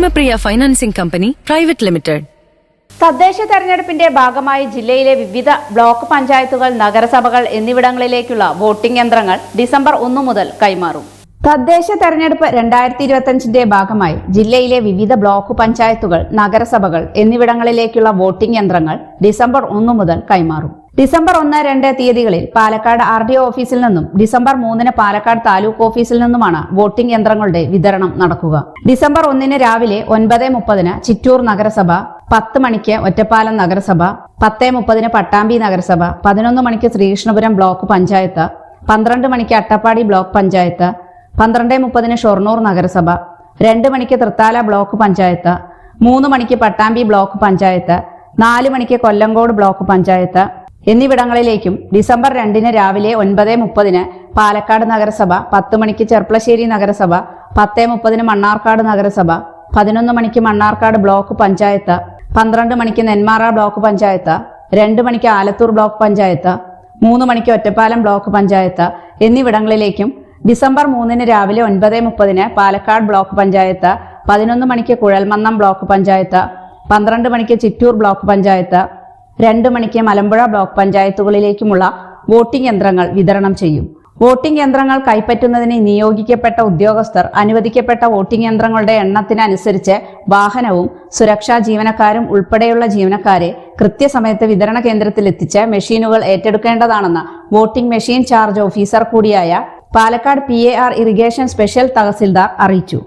Dharmapriya financing company private limited. തദ്ദേശ തെരഞ്ഞെടുപ്പിന്റെ ഭാഗമായി ജില്ലയിലെ വിവിധ ബ്ലോക്ക് പഞ്ചായത്തുകൾ നഗരസഭകൾ എന്നിവിടങ്ങളിലേക്കുള്ള വോട്ടിംഗ് യന്ത്രങ്ങൾ ഡിസംബർ ഒന്ന് മുതൽ കൈമാറും. തദ്ദേശ തെരഞ്ഞെടുപ്പ് രണ്ടായിരത്തി ഇരുപത്തിയഞ്ചിന്റെ ഭാഗമായി ജില്ലയിലെ വിവിധ ബ്ലോക്ക് പഞ്ചായത്തുകൾ നഗരസഭകൾ എന്നിവിടങ്ങളിലേക്കുള്ള വോട്ടിംഗ് യന്ത്രങ്ങൾ ഡിസംബർ ഒന്നു മുതൽ കൈമാറും. ഡിസംബർ ഒന്ന് രണ്ട് തീയതികളിൽ പാലക്കാട് ആർ ഡി ഓഫീസിൽ നിന്നും ഡിസംബർ മൂന്നിന് പാലക്കാട് താലൂക്ക് ഓഫീസിൽ നിന്നുമാണ് വോട്ടിംഗ് യന്ത്രങ്ങളുടെ വിതരണം നടക്കുക. ഡിസംബർ ഒന്നിന് രാവിലെ ഒൻപത് മുപ്പതിന് ചിറ്റൂർ നഗരസഭ പത്ത് മണിക്ക് ഒറ്റപ്പാലം നഗരസഭ പത്ത് മുപ്പതിന് പട്ടാമ്പി നഗരസഭ പതിനൊന്ന് മണിക്ക് ശ്രീകൃഷ്ണപുരം ബ്ലോക്ക് പഞ്ചായത്ത് പന്ത്രണ്ട് മണിക്ക് അട്ടപ്പാടി ബ്ലോക്ക് പഞ്ചായത്ത് പന്ത്രണ്ട് മുപ്പതിന് ഷൊർണൂർ നഗരസഭ രണ്ട് മണിക്ക് തൃത്താല ബ്ലോക്ക് പഞ്ചായത്ത് മൂന്ന് മണിക്ക് പട്ടാമ്പി ബ്ലോക്ക് പഞ്ചായത്ത് നാല് മണിക്ക് കൊല്ലങ്കോട് ബ്ലോക്ക് പഞ്ചായത്ത് എന്നിവിടങ്ങളിലേക്കും ഡിസംബർ രണ്ടിന് രാവിലെ ഒൻപത് മുപ്പതിന് പാലക്കാട് നഗരസഭ പത്ത് മണിക്ക് ചെർപ്പളശ്ശേരി നഗരസഭ പത്ത് മുപ്പതിന് മണ്ണാർക്കാട് നഗരസഭ പതിനൊന്ന് മണിക്ക് മണ്ണാർക്കാട് ബ്ലോക്ക് പഞ്ചായത്ത് പന്ത്രണ്ട് മണിക്ക് നെന്മാറ ബ്ലോക്ക് പഞ്ചായത്ത് രണ്ട് മണിക്ക് ആലത്തൂർ ബ്ലോക്ക് പഞ്ചായത്ത് മൂന്ന് മണിക്ക് ഒറ്റപ്പാലം ബ്ലോക്ക് പഞ്ചായത്ത് എന്നിവിടങ്ങളിലേക്കും ഡിസംബർ മൂന്നിന് രാവിലെ ഒൻപത് മുപ്പതിന് പാലക്കാട് ബ്ലോക്ക് പഞ്ചായത്ത് പതിനൊന്ന് മണിക്ക് കുഴൽമന്നം ബ്ലോക്ക് പഞ്ചായത്ത് പന്ത്രണ്ട് മണിക്ക് ചിറ്റൂർ ബ്ലോക്ക് പഞ്ചായത്ത് രണ്ട് മണിക്ക് മലമ്പുഴ ബ്ലോക്ക് പഞ്ചായത്തുകളിലേക്കുമുള്ള വോട്ടിംഗ് യന്ത്രങ്ങൾ വിതരണം ചെയ്യും. വോട്ടിംഗ് യന്ത്രങ്ങൾ കൈപ്പറ്റുന്നതിന് നിയോഗിക്കപ്പെട്ട ഉദ്യോഗസ്ഥർ അനുവദിക്കപ്പെട്ട വോട്ടിംഗ് യന്ത്രങ്ങളുടെ എണ്ണത്തിനനുസരിച്ച് വാഹനവും സുരക്ഷാ ജീവനക്കാരും ഉൾപ്പെടെയുള്ള ജീവനക്കാരെ കൃത്യസമയത്ത് വിതരണ കേന്ദ്രത്തിൽ എത്തിച്ച് മെഷീനുകൾ ഏറ്റെടുക്കേണ്ടതാണെന്ന് വോട്ടിംഗ് മെഷീൻ ചാർജ് ഓഫീസർ കൂടിയായ Palakkad P irrigation special tahsildar അറിയിച്ചു.